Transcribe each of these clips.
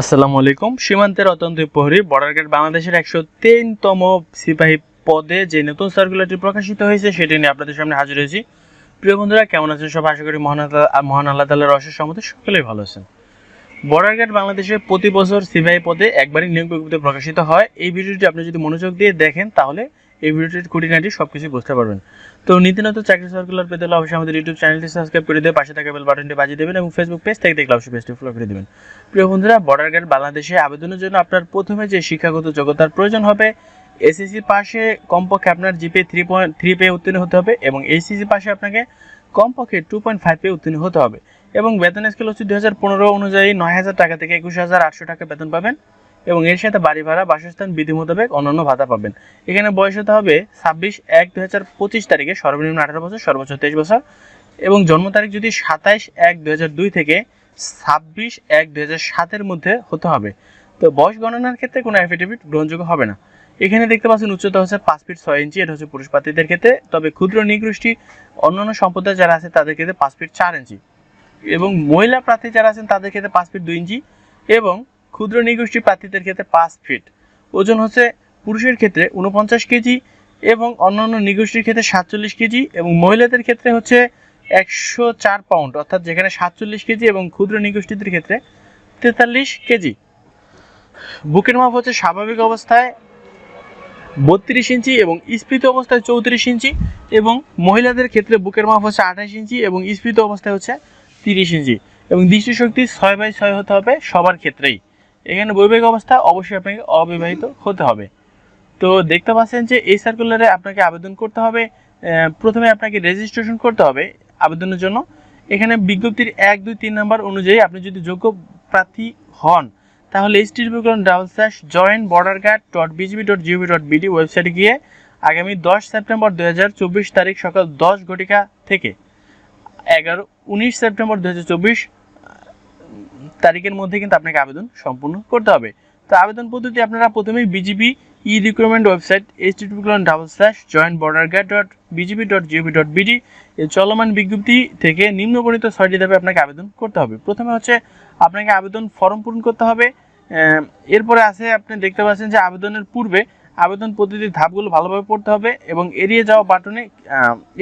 আসসালামু আলাইকুম। সীমান্তের অত্যন্ত প্রহরী বর্ডার গার্ড বাংলাদেশের একশো তিনতম সিপাহী পদে যে নতুন সার্কুলারটি প্রকাশিত হয়েছে, সেটি নিয়ে আপনাদের সামনে হাজির হয়েছি। প্রিয় বন্ধুরা, কেমন আছেন সব? আশা করি মহান মহান আল্লাহ তাল্লাহর অশেষ সম্মতি সকলেই ভালো আছেন। বর্ডার গার্ড বাংলাদেশে প্রতি বছর সিপাহী পদে একবারই নিয়োগ বিজ্ঞপ্তি প্রকাশিত হয়। এই ভিডিওটি আপনি যদি মনোযোগ দিয়ে দেখেন, তাহলে এই ভিডিওটির খুঁটিনাটি সব কিছু বুঝতে পারবেন। তো নীতিনত চাকরি সার্কুলার পেতে হলে অবশ্যই আমাদের ইউটিউব চ্যানেলটি সাবস্ক্রাইব করে দিয়ে পাশে থাকা বেল বাটনটি বাজিয়ে দেবেন এবং ফেসবুক পেজ থেকে দেখলে অবশ্যই পেজটি ফলো করে দেবেন। প্রিয় বন্ধুরা বর্ডার গার্ড বাংলাদেশে আবেদনের জন্য আপনার প্রথমে যে শিক্ষাগত যোগ্যতার প্রয়োজন হবে এসএসসি পাশে কমপক্ষে আপনার জিপে থ্রি পয়েন্ট থ্রি পে উত্তীর্ণ হতে হবে এবং এইচসিসি পাশে আপনাকে কমপক্ষে টু পয়েন্ট ফাইভ পে উত্তীর্ণ হতে হবে এবং বেতন স্কেল হচ্ছে দু হাজার পনেরো অনুযায়ী নয় হাজার টাকা থেকে একুশ হাজার আটশো টাকা বেতন পাবেন। এবং এর সাথে বাড়ি ভাড়া, বাসস্থান, বিধি মোতাবেক অন্যান্য ভাতা পাবেন। এখানে বয়স হতে হবে ছাব্বিশ এক দু হাজার পঁচিশ তারিখে, সর্বনিম্ন আঠারো বছর, সর্বোচ্চ তেইশ বছর। এবং জন্ম তারিখ যদি সাতাইশ এক দু হাজার দুই থেকে ছাব্বিশ এক দু হাজার সাতের মধ্যে হতে হবে। তো বয়স গণনার ক্ষেত্রে কোনো অ্যাফিডেভিট গ্রহণযোগ্য হবে না। এখানে দেখতে পাচ্ছেন উচ্চতা হচ্ছে পাঁচ ফিট ছয় ইঞ্চি, এটা হচ্ছে পুরুষ প্রার্থীদের ক্ষেত্রে। তবে ক্ষুদ্র নিগোষ্ঠী, অন্যান্য সম্প্রদায় যারা আছে তাদের ক্ষেত্রে পাঁচ ফিট চার ইঞ্চি। এবং মহিলা প্রার্থী যারা আছেন তাদের ক্ষেত্রে পাঁচ ফিট দুই ইঞ্চি। এবং ক্ষুদ্র নিগোষ্ঠী প্রার্থীদের ক্ষেত্রে পাঁচ ফিট ওজন হচ্ছে পুরুষের ক্ষেত্রে উনপঞ্চাশ কেজি এবং অন্যান্য নিগোষ্ঠীর ক্ষেত্রে সাতচল্লিশ কেজি এবং মহিলাদের ক্ষেত্রে হচ্ছে একশো চার পাউন্ড অর্থাৎ যেখানে সাতচল্লিশ কেজি এবং ক্ষুদ্র নিগোষ্ঠীদের ক্ষেত্রে তেতাল্লিশ কেজি। বুকের মাপ হচ্ছে স্বাভাবিক অবস্থায় বত্রিশ ইঞ্চি এবং স্ফীত অবস্থায় চৌত্রিশ ইঞ্চি এবং মহিলাদের ক্ষেত্রে বুকের মাপ হচ্ছে আঠাশ ইঞ্চি এবং স্ফীত অবস্থায় হচ্ছে তিরিশ ইঞ্চি এবং দৃষ্টিশক্তি ছয় বাই ছয় হতে হবে সবার ক্ষেত্রেই। এখানে বৈবাহিক অবস্থা অবশ্যই আপনাকে অবিবাহিত হতে হবে। তো দেখতে পাচ্ছেন যে এই সার্কুলারে আপনাকে আবেদন করতে হবে। প্রথমে আপনাকে রেজিস্ট্রেশন করতে হবে আবেদনের জন্য। এখানে বিজ্ঞপ্তির এক, দুই, তিন নাম্বার অনুযায়ী আপনি যদি যোগ্য প্রার্থী হন, তাহলে H T double slash join border guard dot BGB dot gov dot BD ওয়েবসাইটে গিয়ে আগামী দশ সেপ্টেম্বর দু হাজার চব্বিশ তারিখ সকাল দশ ঘটিকা থেকে এগারো, উনিশ সেপ্টেম্বর দু হাজার চব্বিশ তারিখের মধ্যে কিন্তু আপনাকে আবেদন সম্পূর্ণ করতে হবে। তো আবেদন পদ্ধতি আপনারা প্রথমেই BGB e recruitment website H T double slash joint border guard dot BGB dot gov dot BD চলমান বিজ্ঞপ্তি থেকে নিম্নবর্ণিত ছয়টি ধাপে আপনাকে আবেদন করতে হবে। প্রথমে হচ্ছে আপনাকে আবেদন ফর্ম পূরণ করতে হবে। এরপরে আছে, আপনি দেখতে পাচ্ছেন যে আবেদনের পূর্বে আবেদন পদ্ধতির ধাপগুলো ভালোভাবে পড়তে হবে এবং এড়িয়ে যাওয়া বাটনে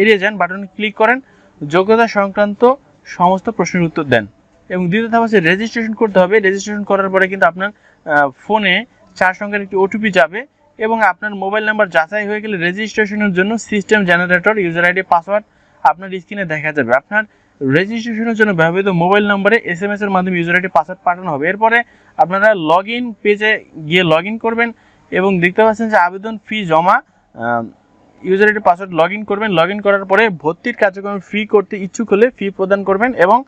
এড়িয়ে যান, বাটনে ক্লিক করেন, যোগ্যতা সংক্রান্ত সমস্ত প্রশ্নের উত্তর দেন। এবং দ্বিতীয় ধাপ হচ্ছে রেজিস্ট্রেশন করতে হবে। রেজিস্ট্রেশন করার পরে কিন্তু আপনার ফোনে চার সংখ্যার একটি ওটিপি যাবে এবং আপনার মোবাইল নাম্বার যাচাই হয়ে গেলে রেজিস্ট্রেশনের জন্য system generator user ID password আপনার স্ক্রিনে দেখা যাবে। আপনার রেজিস্ট্রেশনের জন্য ব্যবহৃত মোবাইল নম্বরে এস এম এর মাধ্যমে ইউজার আইডি পাসওয়ার্ড পাঠানো হবে। এরপরে আপনারা লগ ইন পেজে গিয়ে লগ ইন করবেন এবং দেখতে পাচ্ছেন যে আবেদন ফি জমা user ID password log in করবেন। লগ ইন করার পরে ভর্তির কার্যক্রম ফি করতে ইচ্ছুক হলে ফি প্রদান করবেন এবং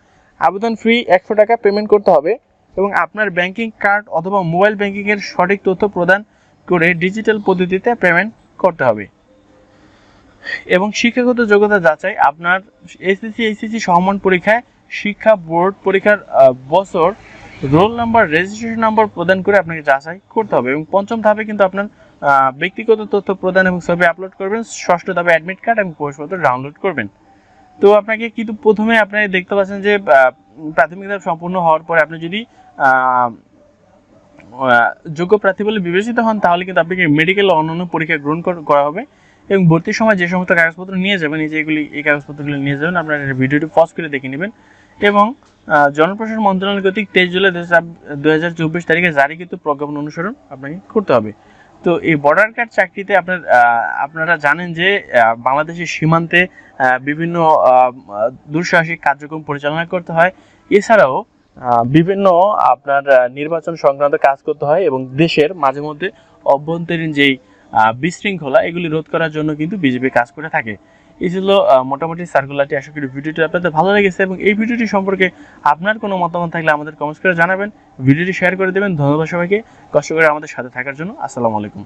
আবেদন ফি একশো টাকা পেমেন্ট করতে হবে এবং আপনার ব্যাংকিং কার্ড অথবা মোবাইল ব্যাংকিংয়ের সঠিক তথ্য প্রদান করে ডিজিটাল পদ্ধতিতে পেমেন্ট করতে হবে। এবং শিক্ষাগত যোগ্যতা যাচাই, আপনার এসএসসি এইচএসসি সমান পরীক্ষায় শিক্ষা বোর্ড পরীক্ষার বছর রোল নাম্বার রেজিস্ট্রেশন নাম্বার প্রদান করে আপনাকে যাচাই করতে হবে এবং পঞ্চম ধাপে কিন্তু আপনার ব্যক্তিগত তথ্য প্রদান এবং ছবি আপলোড করবেন, ষষ্ঠ ধাপে অ্যাডমিট কার্ড এবং প্রবেশপত্র ডাউনলোড করবেন। তো আপনাকে কিন্তু প্রথমে আপনি দেখতে পাচ্ছেন যে প্রাথমিক ধাপ সম্পূর্ণ হওয়ার পরে আপনি যদি যোগ্য প্রার্থী বলে বিবেচিত হন, তাহলে কিন্তু আপনাকে মেডিকেল অন্যান্য পরীক্ষা গ্রহণ করা হবে। এবং ভর্তির সময় যে সমস্ত কাগজপত্র নিয়ে যাবেন, এই যে এগুলি, এই কাগজপত্রগুলি নিয়ে যাবেন, আপনারা ভিডিওটি পজ করে দেখে নেবেন। এবং জনপ্রশাসন মন্ত্রণালয় কর্তৃক তেইশ জুলাই দু হাজার চব্বিশ তারিখে জারিকৃত প্রজ্ঞাপন অনুসরণ আপনাকে করতে হবে। তো এই বর্ডার গার্ড চাকরিতে আপনার আপনারা জানেন যে বাংলাদেশের সীমান্তে বিভিন্ন দুঃসাহসিক কার্যক্রম পরিচালনা করতে হয়। এছাড়াও বিভিন্ন আপনার নির্বাচন সংক্রান্ত কাজ করতে হয় এবং দেশের মাঝে মধ্যে অভ্যন্তরীণ যেই বিশৃঙ্খলা, এগুলি রোধ করার জন্য কিন্তু বিজেপি কাজ করে থাকে। এই ছিল মোটামুটি সার্কুলারটি আশা করি ভিডিওটি আপনাদের ভালো লেগেছে এবং এই ভিডিওটি সম্পর্কে আপনার কোনো মতামত থাকলে আমাদের কমেন্টস করে জানাবেন। ভিডিওটি শেয়ার করে দেবেন। ধন্যবাদ সবাইকে। কষ্ট করে আমাদের সাথে থাকার জন্য। আসসালামু আলাইকুম।